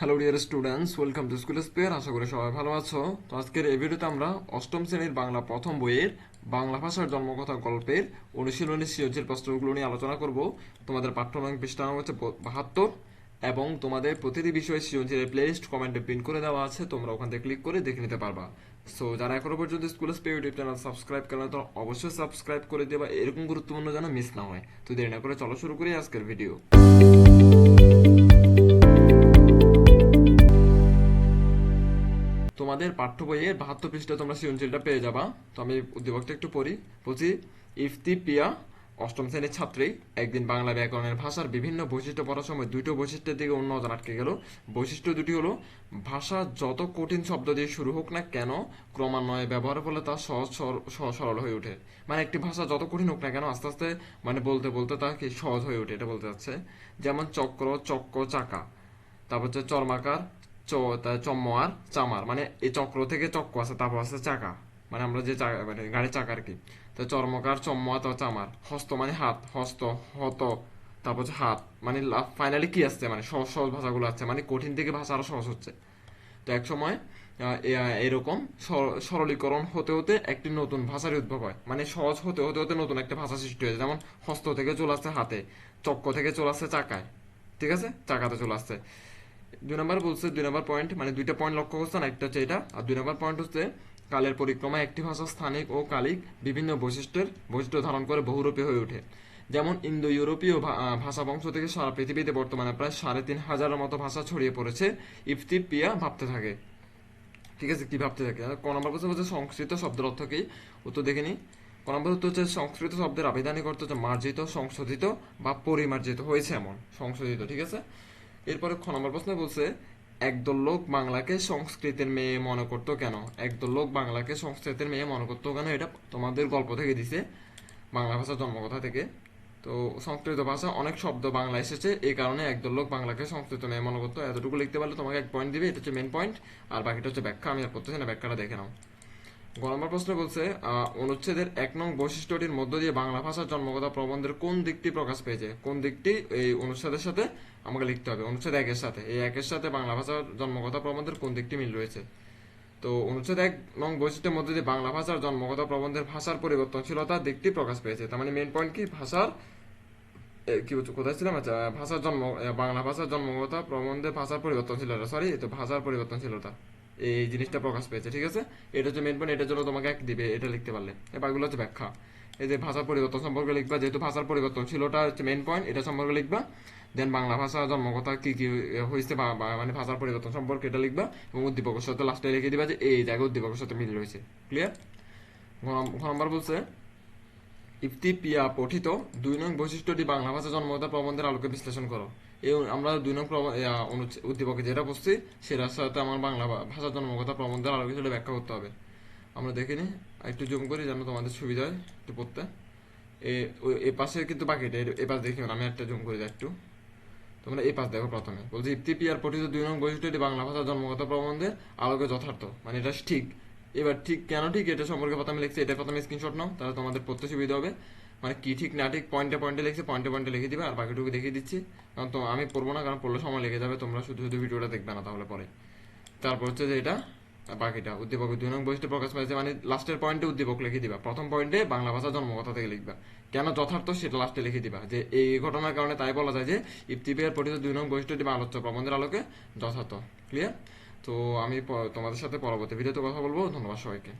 Hello dear students welcome to school sphere আশা করি সবাই ভালো আছো। তো আজকের এই ভিডিওতে আমরা অষ্টম শ্রেণির বাংলা প্রথম বইয়ের বাংলা ভাষার জন্মকথা গল্পের অনুশীলনী সৃজনশীল প্রশ্নগুলো নিয়ে আলোচনা করব। তোমাদের পাঠ্যনং পৃষ্ঠা নাম হচ্ছে বাহাত্তর এবং তোমাদের প্রতিটি বিষয়ে সৃজনশীলের প্লেলিস্ট কমেন্টে পিন করে দেওয়া আছে। তোমরা ওখান থেকে ক্লিক করে দেখে নিতে পারবা। সো যারা এখনও পর্যন্ত স্কুল স্পে ইউটিউব চ্যানেল সাবস্ক্রাইব করে না তো অবশ্যই সাবস্ক্রাইব করে দেবা। এরকম গুরুত্বপূর্ণ যেন মিস না হয়। তো দেরি না করে চলো শুরু করি আজকের ভিডিও তোমাদের পাঠ্য বইয়ের বাহাত্তর পৃষ্ঠা তোমরা সৃজনশীলটা পেয়ে যাবা। তো আমি উদ্দীপকটা একটু পড়ি। বলছি, ইফতি পিয়া, অষ্টম শ্রেণির ছাত্রী, একদিন বাংলা ব্যাকরণের ভাষার বিভিন্ন বৈশিষ্ট্য পড়ার সময় দুটো বৈশিষ্ট্যের দিকে অন্য নজর আটকে গেল। বৈশিষ্ট্য দুটি হলো, ভাষা যত কঠিন শব্দ দিয়ে শুরু হোক না কেন, ক্রমান্বয়ে ব্যবহারের ফলে তা সহজ সর- সহজ সরল হয়ে ওঠে। মানে একটি ভাষা যত কঠিন হোক না কেন, আস্তে আস্তে মানে বলতে বলতে তা কি সহজ হয়ে ওঠে, এটা বলতে চাচ্ছে যেমন চক্র চক্র চাকা। তারপর হচ্ছে চর্মাকার চম্মার চামার। মানে এই চক্র থেকে চক্র আছে, তারপর আছে চাকা। মানে আমরা যে চাকা মানে গাড়ির চাকা আর কি। তো চর্মকার চম্মা তো চামার। হস্ত মানে হাত, হস্ত, হত, তারপর হচ্ছে হাত। মানে ফাইনালি কি আসছে? মানে সহজ সহজ ভাষাগুলো আছে। মানে কঠিন থেকে ভাষা আরও সহজ হচ্ছে। তো এক সময় এরকম সর- সরলীকরণ হতে হতে একটি নতুন ভাষার উদ্ভব হয়। মানে সহজ হতে হতে হতে নতুন একটা ভাষা সৃষ্টি হয়েছে। যেমন হস্ত থেকে চলে আসছে হাতে চক্র থেকে চলে আসছে চাকায়। ঠিক আছে? চাকাতে চলে আসছে। দুই নম্বর বলছে দুই নম্বর পয়েন্ট মানে দুইটা পয়েন্ট লক্ষ্য করছেন একটা হচ্ছে এটা, আর দুই নম্বর পয়েন্ট হচ্ছে কালের পরিক্রমা একটি ভাষা স্থানিক ও কালিক বিভিন্ন বৈশিষ্ট্যের বৈশিষ্ট্য ধারণ করে বহুরূপী হয়ে ওঠে। যেমন ইন্দো ইউরোপীয় ভাষা বংশ থেকে সারা পৃথিবীতে বর্তমানে প্রায় সাড়ে তিন হাজারের মতো ভাষা ছড়িয়ে পড়েছে। ইফতিপিয়া ভাবতে থাকে। ঠিক আছে, কি ভাবতে থাকে? ক নম্বর প্রশ্ন হচ্ছে সংস্কৃত শব্দের অর্থ কি? উত্তর দেখে নি। ক নম্বর উত্তর হচ্ছে, সংস্কৃত শব্দের আবিধানিক অর্থ হচ্ছে মার্জিত, সংশোধিত বা পরিমার্জিত। হয়েছে এমন, সংশোধিত, ঠিক আছে? এরপরে খ নম্বর প্রশ্ন বলছে, একদল লোক বাংলাকে সংস্কৃতের মেয়ে মনে করতো কেন? একদল লোক বাংলাকে সংস্কৃতের মেয়ে মনে করতো কেন? এটা তোমাদের গল্প থেকে দিছে, বাংলা ভাষা জন্মকথা থেকে? তো সংস্কৃত ভাষা অনেক শব্দ বাংলা এসেছে এই কারণে একদল লোক বাংলাকে সংস্কৃত মেয়ে মনে করতো। এতটুকু লিখতে পারলে তোমাকে এক পয়েন্ট দিবে, এটা হচ্ছে মেন পয়েন্ট আর বাকিটা হচ্ছে ব্যাখ্যা, আমি আর করতেছি না, ব্যাখ্যাটা দেখে নাও। গ নম্বর প্রশ্ন বলছে অনুচ্ছেদের এক নং বৈশিষ্ট্যটির মধ্য দিয়ে বাংলা ভাষার জন্মগত প্রবন্ধের কোন দিকটি প্রকাশ পেয়েছে? কোন দিকটি এই অনুচ্ছেদের সাথে আমাকে লিখতে হবে? অনুচ্ছেদ একের সাথে। এই একের সাথে বাংলা ভাষার জন্মগত প্রবন্ধের কোন দিকটি মিল রয়েছে? তো অনুচ্ছেদ এক নং বৈশিষ্ট্যের মধ্যে দিয়ে বাংলা ভাষার জন্মগত প্রবন্ধের ভাষার পরিবর্তনশীলতার দিকটি প্রকাশ পেয়েছে। তার মানে মেন পয়েন্ট কি? ভাষার কি কোথায় ছিলাম? আচ্ছা ভাষার জন্ম বাংলা ভাষার জন্মগত প্রবন্ধে ভাষার পরিবর্তনশীলতা সরি তো ভাষার পরিবর্তনশীলতা। এই জিনিসটা প্রকাশ পেয়েছে, ঠিক আছে? এটা হচ্ছে মেন পয়েন্ট এটার জন্য তোমাকে এক দিবে, এটা লিখতে পারলে। এবার এগুলো হচ্ছে ব্যাখ্যা। এই যে ভাষার পরিবর্তন সম্পর্কে লিখবা, যেহেতু ভাষার পরিবর্তন পরিবর্তনশীলতা হচ্ছে মেন পয়েন্ট এটা সম্পর্কে লিখবা। দেন বাংলা ভাষা জন্মকথা কি কি হয়েছে বা মানে ভাষার পরিবর্তন সম্পর্কে এটা লিখবা এবং উদ্দীপকের সাথে লাস্টে লিখে দিবা যে এই জায়গায় উদ্দীপকের সাথে মিল রয়েছে। ক্লিয়ার ঘ নম্বর বলছে ইফতিপিয়া পঠিত দুই নং বৈশিষ্ট্যটি বাংলা ভাষা জন্মগত প্রবন্ধের আলোকে বিশ্লেষণ করো। এই আমরা দুই নং উদ্দীপকে যেটা বসছি সেটার সাথে আমার বাংলা ভাষা জন্মগত প্রবন্ধের আলোকে সেটা ব্যাখ্যা করতে হবে। আমরা দেখে নিই, একটু জুম করি যেন তোমাদের সুবিধা হয় একটু পড়তে। এ পাশে কিন্তু বাকিটা এ- পাশ দেখি আমি একটা জুম করি একটু। তোমরা এই পাশ দেখো প্রথমে। বলছি, ইফতিপিয়ার পঠিত দুই নং বৈশিষ্ট্যটি বাংলা ভাষা জন্মগত প্রবন্ধের আলোকে যথার্থ মানে এটা ঠিক। এবার ঠিক কেন ঠিক? এটা সম্পর্কে প্রথমে লিখছি এটা প্রথমে স্ক্রিনশট নাও, তাহলে তোমাদের পড়তে সুবিধা হবে। মানে কি ঠিক না ঠিক পয়েন্টে পয়েন্টে লিখছি পয়েন্টে পয়েন্টে লিখে দিবে, আর বাকিটুকু দেখিয়ে দিচ্ছি। কারণ তো আমি পড়ব না, কারণ পড়লে সময় লেগে যাবে, তোমরা শুধু শুধু ভিডিওটা দেখবে না তাহলে পরে। তারপর হচ্ছে যে এটা বাকিটা, উদ্দীপক দুই নং বৈশিষ্ট্য প্রকাশ পেয়েছে মানে লাস্টের পয়েন্টে উদ্দীপক লিখে দিবা। প্রথম পয়েন্টে বাংলা ভাষা জন্মকথা থেকে লিখবা। কেন যথার্থ সেটা লাস্টে লিখে দিবা? যে এই ঘটনার কারণে তাই বলা যায় যে ইফতিপিয়ার পঠিত দুই নং বৈশিষ্ট্যটি বা আলোচ্য প্রবন্ধের আলোকে যথার্থ। ক্লিয়ার তো আমি তোমাদের সাথে পরবর্তী ভিডিওতে কথা বলব। ধন্যবাদ সবাইকে।